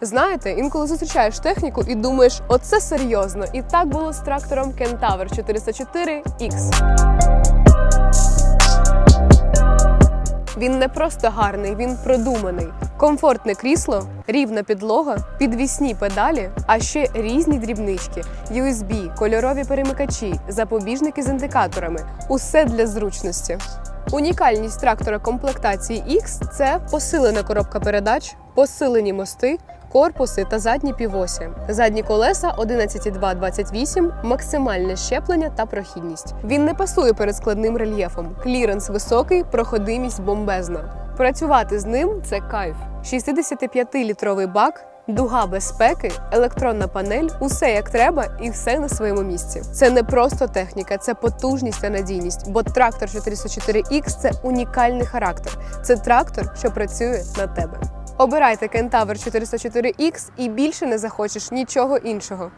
Знаєте, інколи зустрічаєш техніку і думаєш, оце серйозно. І так було з трактором Kentaur 404X. Він не просто гарний, він продуманий. Комфортне крісло, рівна підлога, підвісні педалі, а ще різні дрібнички, USB, кольорові перемикачі, запобіжники з індикаторами. Усе для зручності. Унікальність трактора комплектації X – це посилена коробка передач, посилені мости, корпуси та задні півосі. Задні колеса 11,228, максимальне щеплення та прохідність. Він не пасує перед складним рельєфом. Кліренс високий, проходимість бомбезна. Працювати з ним це кайф. 65-літровий бак. Дуга безпеки, електронна панель, усе як треба і все на своєму місці. Це не просто техніка, це потужність та надійність. Бо трактор 404X – це унікальний характер. Це трактор, що працює на тебе. Обирайте кентавер 404X і більше не захочеш нічого іншого.